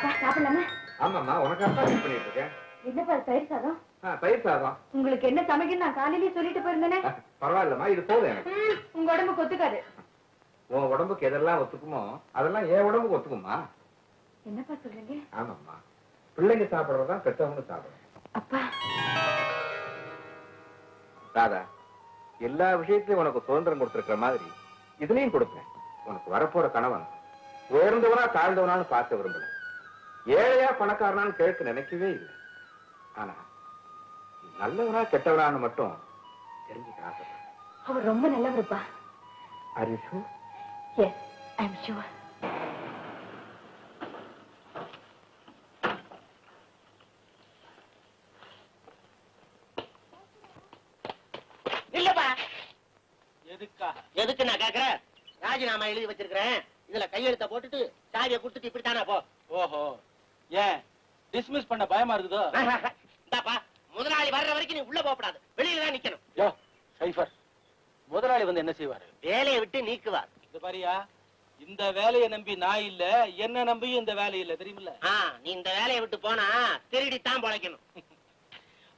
அப்பா சாப்பிடலாமா? ஆமாம்மா உனக்காக தான் வெயிட் பண்ணிட்டு இருக்கேன் என்னப்பா தயிர் சாதம்? ஆ, தயிர் சாதம். உங்களுக்கு என்ன சமைக்கணும் நான் காலையிலேயே சொல்லிட்டு போயிருந்தேனே. பரவாயில்லம்மா இது போதும் எனக்கு. உங்க உடம்பு கொத்துக்காது உன் உடம்புக்கு எதெல்லாம் ஒத்துக்குமோ அதெல்லாம் என் உடம்புக்கு ஒத்துக்குமா என்னப்பா சொல்றீங்க? ஆமாம்மா. பிள்ளைங்க சாப்பிடுறதுதான் பெற்றவங்க சாப்பிடணும் அப்பா. ராதா எல்லா விஷயத்திலயும் உனக்கு சுதந்திரம் கொடுத்திருக்கிற மாதிரி இதுலயும் கொடுப்பேன். உனக்கு வரப்போற கணவன் உயர்ந்தவனா தாழ்ந்தவனான்னு பார்க்க விரும்பல. ஏழையா பணக்காரனான்னு கேட்க நினைக்கவே இல்லை. ஆனா நல்லவனா கெட்டவனான்னு மட்டும் தெரிஞ்சுக்க ஆசைப்படுறேன். அவர் ரொம்ப நல்லவருப்பா? எஸ் ஐ எம் ஷுவர் இல்லப்பா எதுக்கா? எதுக்கு நான் கேக்குறேன் ராஜினாமா எழுதி வச்சிருக்கிறேன். இதுல கையெழுத்த போட்டுட்டு சாவியை கொடுத்துட்டு இப்படித்தானே போ? ஓஹோ. ஏன்? டிஸ்மிஸ் பண்ண பயமா இருக்குதோ? இந்தாப்பா முதலாளி வர்ற வரைக்கும் நீ உள்ள போகக்கூடாது. வெளியில தான் நிக்கணும். யோ சைஃபர் முதலாளி வந்து என்ன செய்வாரு? வேலையை விட்டு நீக்குவார். இந்த பாரியா இந்த வேலையை நம்பி நான் இல்ல என்ன நம்பியும் இந்த வேலை இல்ல தெரியுமில்ல? நீ இந்த வேலையை விட்டு போனா திருடித்தான் பொழைக்கணும்.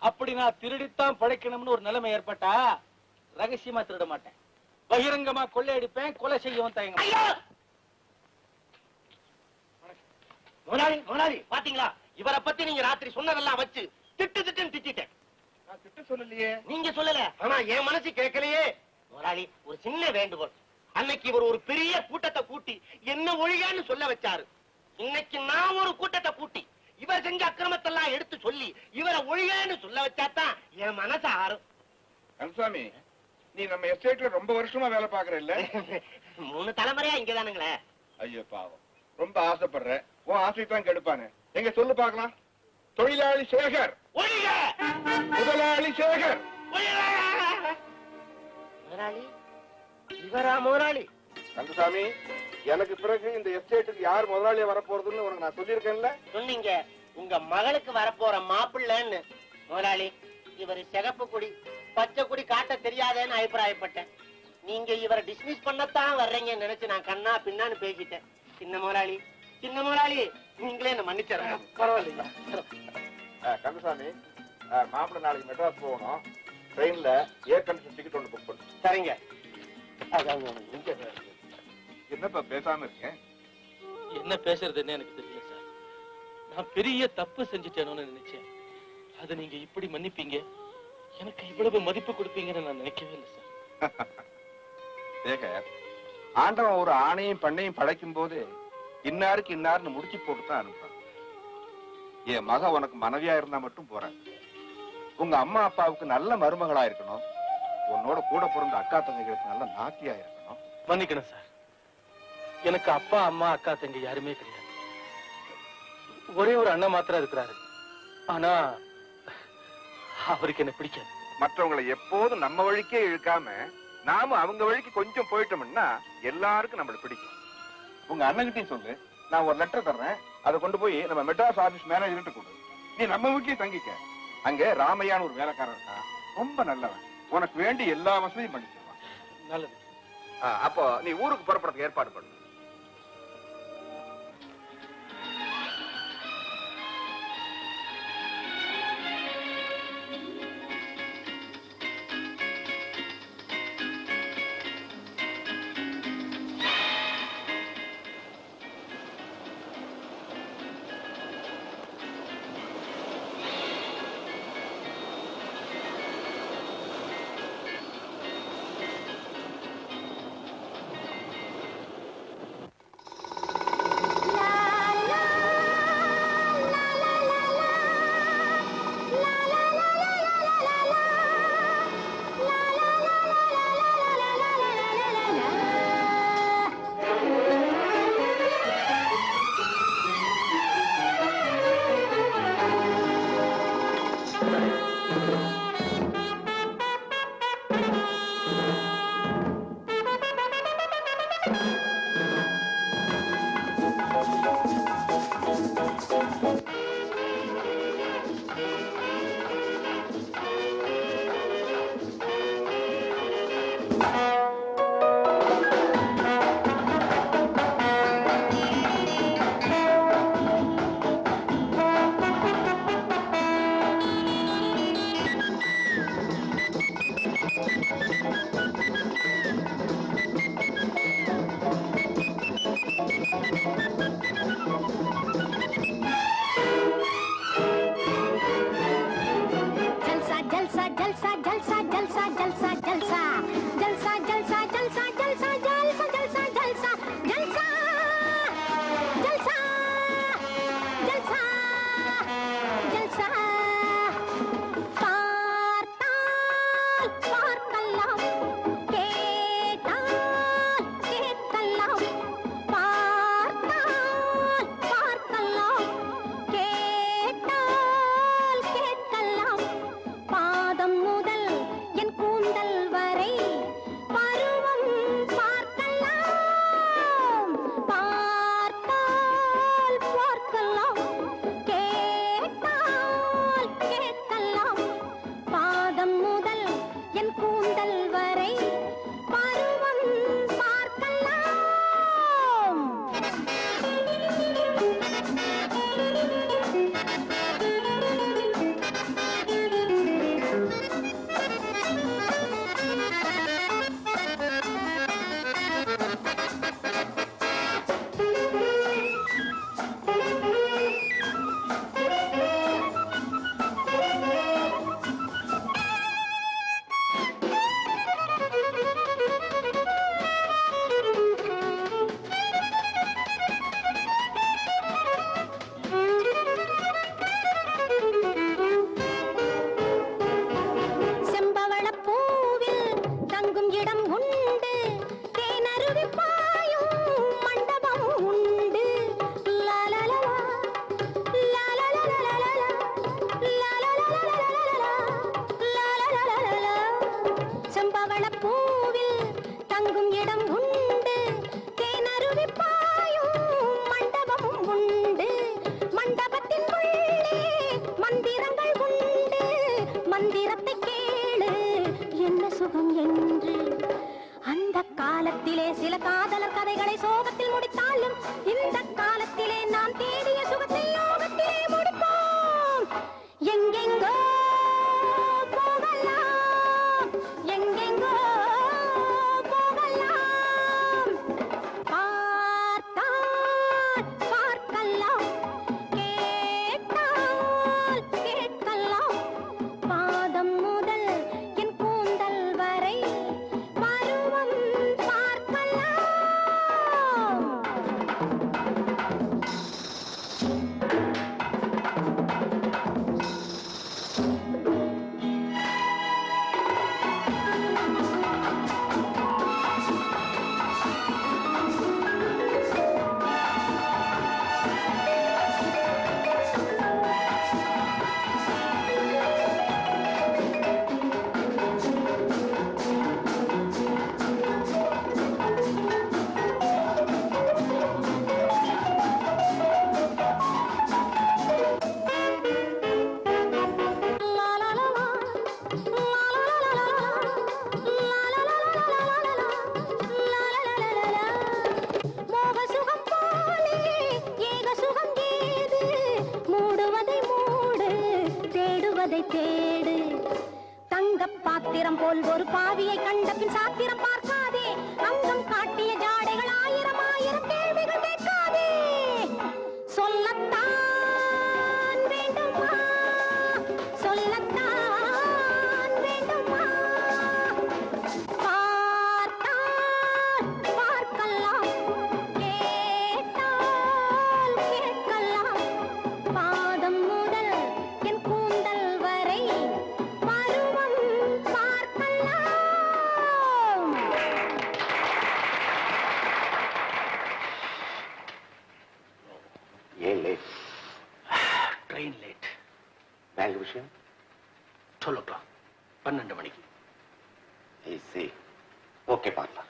அப்படி நான் திருடித்தான் பிழைக்கணும்னு ஒரு நிலைமை ஏற்பட்டா ரகசியமா திருட மாட்டேன். பகிரங்கமா கொள்ளையடிப்பேன் கொலை செய்யவும் தயங்க ஐயோ முதலாளி முதலாளி பாத்தீங்களா? இவரை பத்தி நீங்க ராத்திரி சொன்னதெல்லாம் வச்சு திட்டு திட்டுன்னு திட்டிட்டேன். நான் திட்டு சொல்லலையே. நீங்க சொல்லல. ஆனா என் மனசு கேட்கலையே. முதலாளி ஒரு சின்ன வேண்டுகோள். அன்னைக்கு இவர் ஒரு பெரிய கூட்டத்தை கூட்டி என்ன ஒழிகான்னு சொல்ல வச்சாரு. இன்னைக்கு நான் ஒரு கூட்டத்தை கூட்டி இவர் செஞ்ச அக்கிரமத்தெல்லாம் எடுத்து சொல்லி இவரை ஒழிகான்னு சொல்ல வச்சாதான் என் மனசு ஆறும். கந்தசாமி நீ நம்ம எஸ்டேட்ல ரொம்ப வருஷமா வேலை பாக்குற இல்ல மூணு தலைமுறையா இங்கதானுங்களே. ஐயோ பாவம். ரொம்ப ஆசைப்படுற உன் ஆசை தான் கெடுப்பானு. எங்க சொல்லு பார்க்கலாம். தொழிலாளி சேகர். முதலாளி சேகர். ஒழிக முதலாளி? இவரா முதலாளி? கந்தசாமி எனக்கு பிறகு இந்த எஸ்டேட்டுக்கு யார் முதலாளியா வரப்போறதுன்னு உனக்கு நான் சொல்லியிருக்கேன்ல? சொன்னீங்க. உங்க மகளுக்கு வரப்போற மாப்பிள்ளைன்னு. முதலாளி இவர் சிகப்பு குடி பச்சை குடி காட்ட தெரியாதேன்னு அபிப்பிராயப்பட்டேன். நீங்க இவரை டிஸ்மிஸ் பண்ணத்தான் வர்றீங்கன்னு நினைச்சு நான் கண்ணா பின்னான்னு பேசிட்டேன். சின்ன முதலாளி. சின்ன முதலாளி நீங்களே என்ன மன்னிச்சிடறேன் பரவாயில்லையா கந்தசாமி மாப்பிள்ளை நாளைக்கு மெட்ராஸ் போகணும். ட்ரெயின்ல ஏர் கண்டிஷன் டிக்கெட் ஒன்று புக் பண்ணு. சரிங்க. என்னப்பா பேசாம இருக்கேன் என்ன பேசுறதுன்னு எனக்கு தெரியல சார். நான் பெரிய தப்பு செஞ்சுட்டேனோன்னு நினைச்சேன். அதை நீங்க இப்படி மன்னிப்பீங்க? எனக்கு இவ்வளவு மதிப்பு கொடுப்பீங்கன்னு நான் நினைக்கவே இல்லை சார். ஆண்டவன் ஒரு ஆணையும் பண்ணையும் படைக்கும் போது இன்னாருக்கு இன்னாருன்னு முடிச்சு போட்டு தான் அனுப்புறான் என் மக உனக்கு மனைவியா இருந்தா மட்டும் போறாங்க உங்க அம்மா அப்பாவுக்கு நல்ல மருமகளா இருக்கணும். உன்னோட கூட பிறந்த அக்கா தங்கைகளுக்கு நல்ல நாத்தியா இருக்கணும். மன்னிக்கணும் சார். எனக்கு அப்பா அம்மா அக்கா தங்கை யாருமே கிடையாது. ஒரே ஒரு அண்ணன் மாத்திரம் இருக்கிறாரு. ஆனா அவருக்கு என்ன பிடிக்காது. மற்றவங்களை எப்போதும் நம்ம வழிக்கே இழுக்காம நாம அவங்க வழிக்கு கொஞ்சம் போயிட்டோம்னா எல்லாருக்கும் நம்மள பிடிக்கும். உங்க அண்ணன்கிட்டயும் சொல்லு. நான் ஒரு லெட்டர் தர்றேன். அதை கொண்டு போய் நம்ம மெட்ராஸ் ஆபீஸ் மேனேஜர்கிட்ட கொடு. நீ நம்ம வீட்லயே தங்கிக்க. அங்க ராமையான்னு ஒரு வேலைக்காரன் இருக்கான் ரொம்ப நல்லவன். உனக்கு வேண்டி எல்லா வசதியும் பண்ணி தருவான். நல்லது. அப்போ நீ ஊருக்கு புறப்படுறதுக்கு ஏற்பாடு பண்ணு. you உலகிலே சில காதலர் கதைகளை சோக போல் ஒரு பாவியை கண்டபின் சாத்திர che parla.